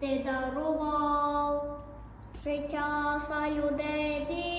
ти дарував життя за людей.